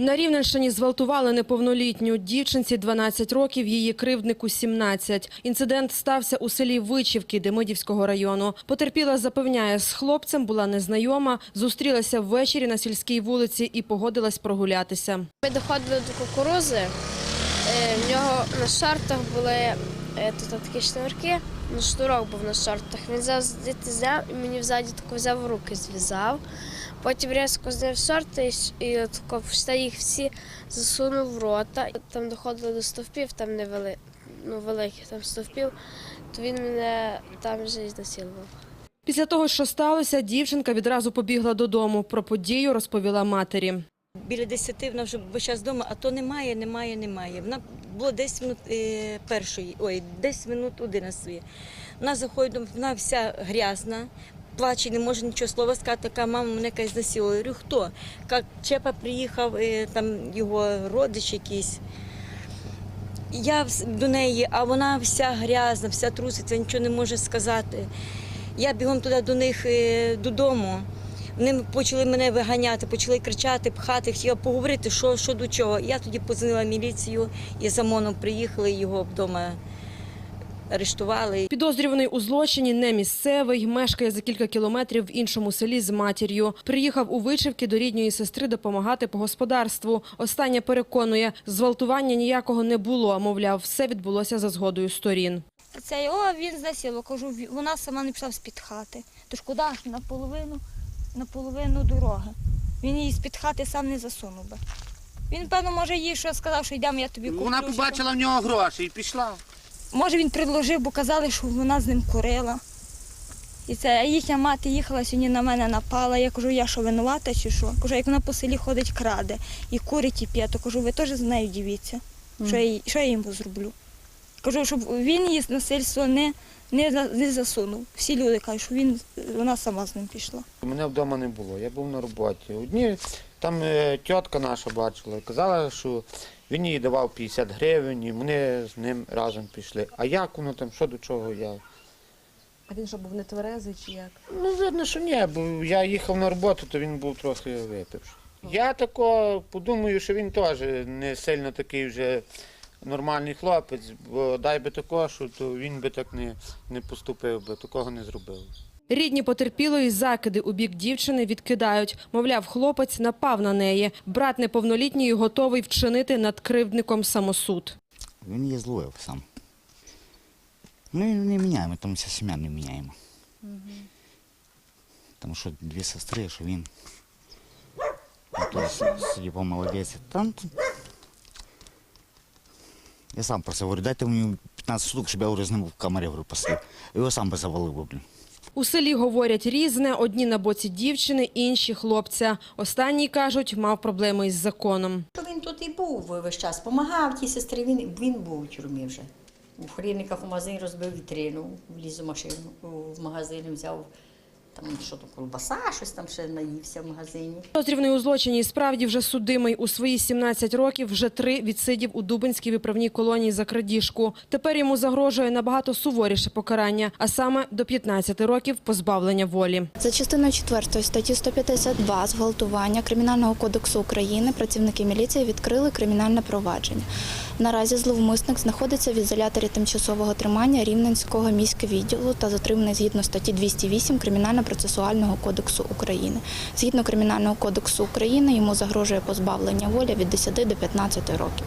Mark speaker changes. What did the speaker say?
Speaker 1: На Рівненщині зґвалтували неповнолітню дівчинці 12 років, її кривднику 17. Інцидент стався у селі Вичівки Демидівського району. Потерпіла запевняє, з хлопцем була незнайома, зустрілася ввечері на сільській вулиці і погодилась прогулятися.
Speaker 2: Ми доходили до кукурузи. е, В нього на шортах були е, тут такі шнурки, ну шнурок був на шортах. Він взяв звідти зняв і мені взаді взяв руки, зв'язав. Потім різко зняв шорти і, все їх всі засунув в рота. Там доходили до стовпів, там не вели, ну, великих там стовпів, то він мене там вже і знасилував.
Speaker 1: Після того, що сталося, дівчинка відразу побігла додому. Про подію розповіла матері.
Speaker 3: Біля 10 вона вже весь час вдома, а то немає, немає, немає. Вона було 10 минут е, першої, ой, 10 минут 11. Вона заходить, вона вся грязна, плаче, не може нічого слова сказати, така мама мене якась знасилує. Я говорю, хто? Як Чепа приїхав, е, там його родич якийсь. Я до неї, а вона вся грязна, вся труситься, нічого не може сказати. Я бігом туди до них е, додому. Вони почали мене виганяти, почали кричати, пхати, хотіла поговорити, що, що до чого. Я тоді позвонила міліцію, і з ОМОНом приїхали, його вдома арештували.
Speaker 1: Підозрюваний у злочині не місцевий, мешкає за кілька кілометрів в іншому селі з матір'ю. Приїхав у Вичівки до рідної сестри допомагати по господарству. Остання переконує, зґвалтування ніякого не було. Мовляв, все відбулося за згодою сторін.
Speaker 4: Це о, він знасилував. Кажу, вона сама не пішла з-під хати. Тож куди ж наполовину, наполовину дороги. Він її з-під хати сам не засунув би. Він, певно, може, їй що сказав, що йдемо, я тобі куплю.
Speaker 5: Вона побачила в нього гроші і пішла.
Speaker 4: Може, він предложив, бо казали, що вона з ним курила. І це їхня мати їхала сьогодні на мене напала. Я кажу, я що винувата чи що? Кажу, як вона по селі ходить, краде і курить і п'є, то кажу, ви теж з нею дивіться, що, я, що я йому зроблю. Кажу, щоб він її насильство не, не, не засунув. Всі люди кажуть, що він, вона сама з ним пішла.
Speaker 5: Мене вдома не було, я був на роботі. Одні там е, тітка наша бачила, і казала, що він їй давав 50 гривень, і вони з ним разом пішли. А як воно там, що до чого я?
Speaker 1: А він що був не тверезий чи як?
Speaker 5: Ну, видно, що ні, бо я їхав на роботу, то він був трохи випивши. Я тако подумаю, що він теж не сильно такий вже нормальний хлопець, бо дай би такого, що то він би так не, не поступив би, такого не зробив.
Speaker 1: Рідні потерпілої закиди у бік дівчини відкидають. Мовляв, хлопець напав на неї. Брат неповнолітньої готовий вчинити над кривдником самосуд.
Speaker 6: Він її зловив сам. Ми не міняємо, тому вся сім'я не міняємо. Тому що дві сестри, що він. Судді по молодець. Там я сам про це говорю, дайте мені 15 штук, щоб я говорю, з ним в камері говорю. Його сам би завалив, блін.
Speaker 1: У селі говорять різне. Одні на боці дівчини, інші хлопця. Останній, кажуть, мав проблеми із законом.
Speaker 7: Він тут і був весь час, допомагав тій сестрі, він, він був у тюрмі вже. У хрінниках у магазині розбив вітрину, вліз у машину, в магазин взяв там що то колбаса, щось там ще наївся в магазині.
Speaker 1: Підозрюваний у злочині і справді вже судимий. У свої 17 років вже три відсидів у Дубинській виправній колонії за крадіжку. Тепер йому загрожує набагато суворіше покарання, а саме до 15 років позбавлення волі.
Speaker 8: За частиною 4 статті 152 зґвалтування Кримінального кодексу України працівники міліції відкрили кримінальне провадження. Наразі зловмисник знаходиться в ізоляторі тимчасового тримання Рівненського міськвідділу та затриманий згідно статті 208 Кримінально-процесуального кодексу України. Згідно Кримінального кодексу України йому загрожує позбавлення волі від 10 до 15 років.